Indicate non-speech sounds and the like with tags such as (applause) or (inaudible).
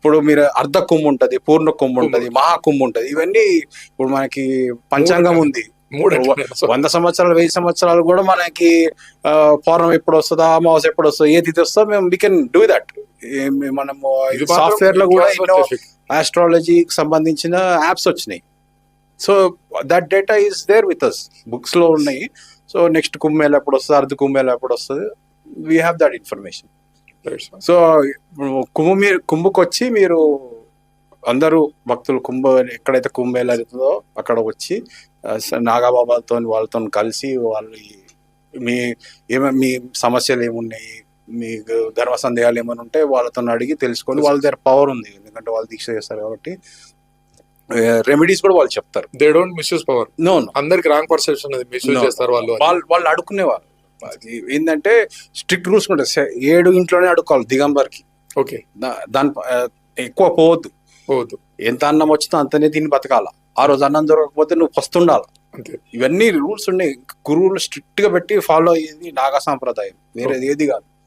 ఇప్పుడు మీరు అర్ధ కుంభ ఉంటది పూర్ణ కుంభ ఉంటది మహా కుంభ ఉంటది. ఇవన్నీ ఇప్పుడు మనకి పంచాంగం ఉంది. (laughs) వంద సంవత్సరాలు వెయ్యి సంవత్సరాలు కూడా మనకి పౌర్ణం ఎప్పుడు వస్తుందా అమావాస్య ఎప్పుడు వస్తుందో ఏ తిథి వస్తుందో మేము వీ కెన్ డూ దట్ మనము సాఫ్ట్వేర్లో కూడా ఎన్నో. ఆస్ట్రాలజీకి సంబంధించిన యాప్స్ వచ్చినాయి. So that data is there with us బుక్స్లో ఉన్నాయి. సో నెక్స్ట్ కుంభమేళ ఎప్పుడు వస్తుంది అర్ధ కుంభమేళ ఎప్పుడు వస్తుంది we have that information. So Kumbh మీరు కుంభకు వచ్చి మీరు అందరూ భక్తులు కుంభ ఎక్కడైతే కుంభమేళ అవుతుందో అక్కడ వచ్చి నాగాబాబాతో వాళ్ళతో కలిసి వాళ్ళు మీ ఏమే మీ సమస్యలు ఏమున్నాయి? మీ ధర్మ సందేహాలు ఏమైనా ఉంటే వాళ్ళతో అడిగి తెలుసుకొని వాళ్ళ దగ్గర పవర్ ఉంది. ఎందుకంటే వాళ్ళు దీక్ష చేస్తారు కాబట్టి రెమెడీస్ కూడా వాళ్ళు చెప్తారు. They don't misuse power no అందరికి రాంగ్ పర్సెప్షన్ No. చేస్తారు వాళ్ళు వాళ్ళు వాళ్ళు అడుక్కునేవారు అది ఏంటంటే స్ట్రిక్ట్ రూల్స్ ఉంటాయి. ఏడు ఇంట్లోనే అడుక్కోవాలి దిగంబర్కి. ఓకే. దాని ఎక్కువ పోవద్దు. పోవద్దు. ఎంత అన్నం వచ్చిందో అంతనే తిని బతకాల. ఆ రోజు అన్నం దొరకకపోతే నువ్వు పస్తుండాలి అంతే. ఇవన్నీ రూల్స్ ఉన్నాయి. గురువులు స్ట్రిక్ట్గా పెట్టి ఫాలో అయ్యేది నాగా సాంప్రదాయం. వేరేది ఏది కాదు.